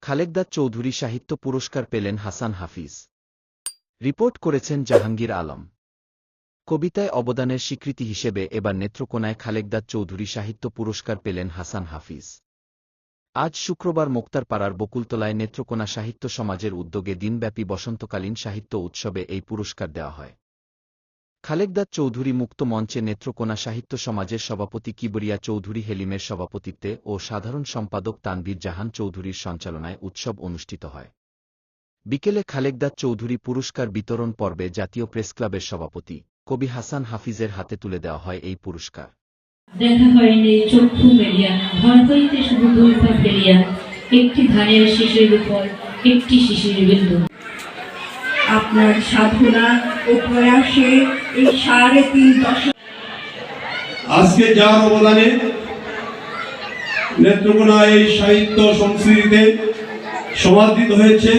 খালেকদার চৌধুরী সাহিত্য পুরস্কার পেলেন হাসান হাফিজ। রিপোর্ট করেছেন জাহাঙ্গীর আলম। কবিতায় অবদানের স্বীকৃতি হিসেবে এবার নেত্রকোনায় খালেকদার চৌধুরী সাহিত্য পুরস্কার পেলেন হাসান হাফিজ। আজ শুক্রবার মোক্তারপাড়ার বকুলতলায় নেত্রকোনা সাহিত্য সমাজের উদ্যোগে দিনব্যাপী বসন্তকালীন সাহিত্য উৎসবে এই পুরস্কার দেওয়া হয়। খালেকদার চৌধুরী মুক্ত মঞ্চে নেত্রকোনা সাহিত্য সমাজের সভাপতি কিবরিয়া চৌধুরী হেলিমের সভাপতিত্বে ও সাধারণ সম্পাদক তানভীর জাহান চৌধুরীর সঞ্চালনায় উৎসব অনুষ্ঠিত হয়। বিকেলে খালেকদার চৌধুরী পুরস্কার বিতরণ পর্বে জাতীয় প্রেসক্লাবের সভাপতি কবি হাসান হাফিজের হাতে তুলে দেওয়া হয় এই পুরস্কার। দেখা হয়নি চক্ষু মেলিয়া ঘর হইতে শুধু দুর্ভা ফেলিয়া, একটি ধানের উপর, একটি বিন্দু। আপনার সাধনা ও প্রয়াসে এই সাড়ে তিন দশক আজকে যার অবদানে নেত্রকোনা এই সাহিত্য সংস্কৃতিতে সমাদৃত হয়েছে,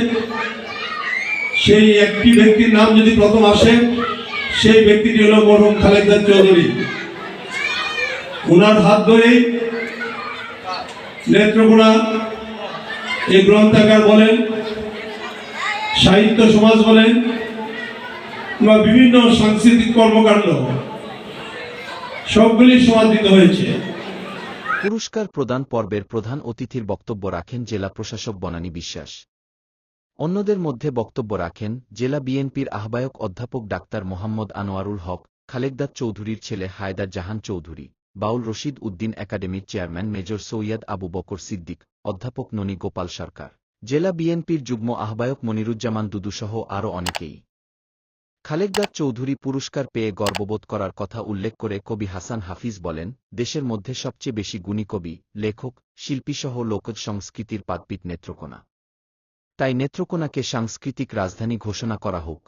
সেই একটি ব্যক্তির নাম যদি প্রথম আসে, সেই ব্যক্তিটি হল মরহুম খালেদার চৌধুরী। ওনার হাত ধরেই নেত্রকোনা এই গ্রন্থাগার বলেন সাহিত্য সমাজ বলেন কিংবা বিভিন্ন সাংস্কৃতিক কর্মকাণ্ড, সবগুলি সমাদৃত হয়েছে। পুরস্কার প্রদান পর্বের প্রধান অতিথির বক্তব্য রাখেন জেলা প্রশাসক বনানী বিশ্বাস। অন্যদের মধ্যে বক্তব্য রাখেন জেলা বিএনপির আহ্বায়ক অধ্যাপক ডাক্তার মোহাম্মদ আনোয়ারুল হক খালেকদার চৌধুরীর ছেলে হায়দার জাহান চৌধুরী, বাউল রশিদ উদ্দিন একাডেমির চেয়ারম্যান মেজর সৈয়দ আবু বকর সিদ্দিক, অধ্যাপক ননী গোপাল সরকার। জেলা বিএনপির যুগ্ম আহ্বায়ক মনিরুজ্জামান দুদুসহ আরও অনেকেই। খালেকদার চৌধুরী পুরস্কার পেয়ে গর্ববোধ করার কথা উল্লেখ করে কবি হাসান হাফিজ বলেন, দেশের মধ্যে সবচেয়ে বেশি গুণী কবি, লেখক, শিল্পীসহ লোকজ সংস্কৃতির পাদপীঠ নেত্রকোনা। তাই নেত্রকোনাকে সাংস্কৃতিক রাজধানী ঘোষণা করা হোক।